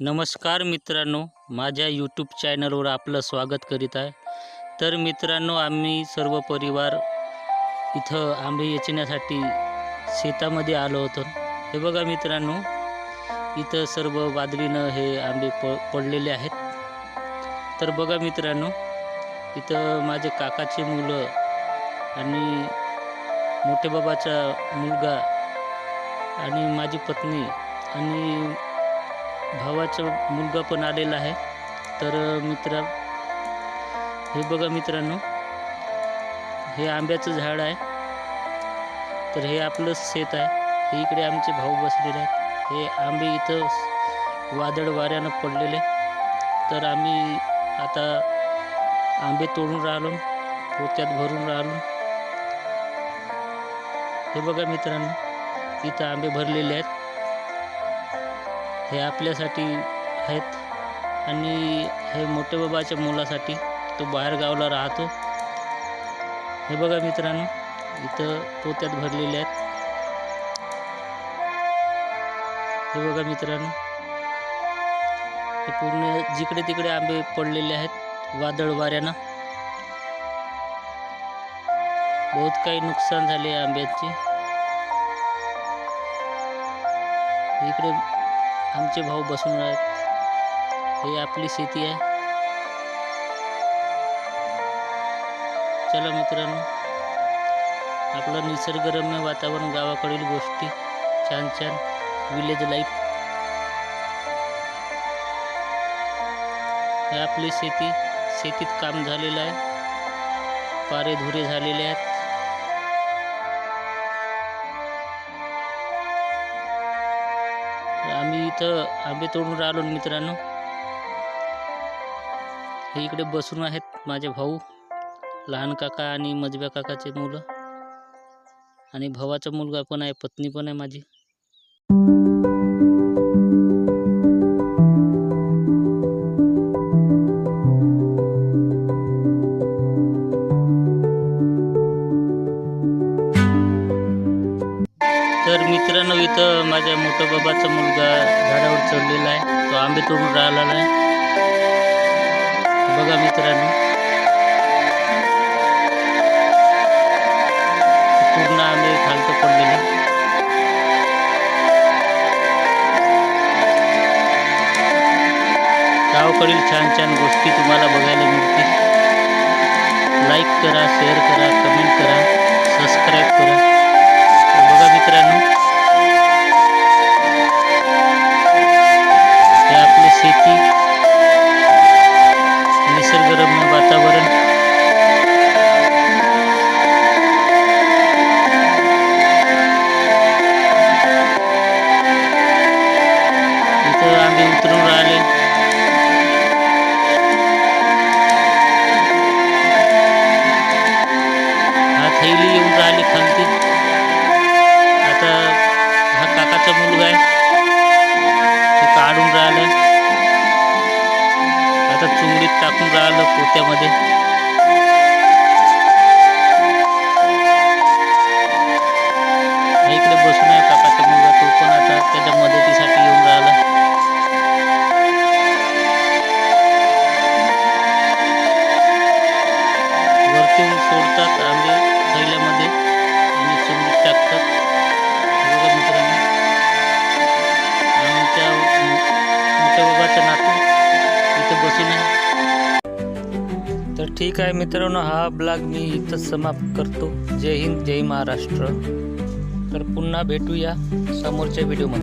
नमस्कार मित्रांनो माझ्या यूट्यूब चॅनलवर आपलं स्वागत करीत आहे. तर मित्रांनो आम्ही सर्व परिवार इथं आंबे येचण्यासाठी शेतामध्ये आलो होतो. हे बघा मित्रांनो इथं सर्व वादळीनं हे आंबे प पडलेले आहेत. तर बघा मित्रांनो इथं माझे काकाचे मुलं आणि मोठे बाबाचा मुलगा आणि माझी पत्नी आणि भावाचा मुलगा पण आलेला आहे. तर मित्र हे बघा मित्रांनो हे आंब्याचं झाड आहे. तर हे आपलं शेत आहे. हे इकडे आमचे भाऊ बसलेले आहेत. हे आंबे इथं वादळ वाऱ्यानं पडलेले. तर आम्ही आता आंबे तोडून राहिलो पोत्यात भरून राहिलो. हे बघा मित्रांनो इथं आंबे भरलेले आहेत. हे आपल्यासाठी आहेत. आणि हे मोठे बाबाच्या मुलासाठी तो बाहेर गावला राहतो. हे बघा मित्रांनो इथं पोत्यात भरलेले आहेत. हे बघा मित्रांनो हे पूर्ण जिकडे तिकडे आंबे पडलेले आहेत. वादळ वाऱ्यानं. बहुत काही नुकसान झाले आंब्याचे. इकडे आमचे भाऊ बसून आहेत हे आपली शेती आहे. चला मित्रांनो आपलं निसर्गरम्य वातावरण गावाकडील गोष्टी छान छान विलेज लाईफ हे आपली शेती शेतीत काम झालेलं आहे. पारे धुरे झालेले आहेत. आम्ही इथं आंबे तोडून राहिलो मित्रांनो. हे इकडे बसून आहेत माझे भाऊ लहान काका आणि मजब्या काकाचे मुलं. आणि भावाचा मुलगा पण आहे पत्नी पण आहे माझी. तर मित्रांनो इथं माझ्या मोठ्या बाबाचा मुलगा झाडावर चढलेला आहे. तो आंबे तोडून राहिला आहे. बघा मित्रांनो. पूर्ण आंबे खालतं पडलेले. गावाकडील छान छान गोष्टी तुम्हाला बघायला मिळतील. लाईक करा शेअर करा कमेंट करा सबस्क्राईब करा. चुंगडीत राहिलं पोत्यामध्ये. इकडे बसून आहे काकाचा मुलगा तो पण आता त्याच्या मदतीसाठी येऊन राहिला. वरतून सोडतात आंबे थैल्यामध्ये आणि चुंगडीत टाकतात. ठीक आहे मित्रांनो हा ब्लॉग मी इथंच समाप्त करतो. जय हिंद जय महाराष्ट्र. तर पुन्हा भेटूया समोरच्या व्हिडिओमध्ये.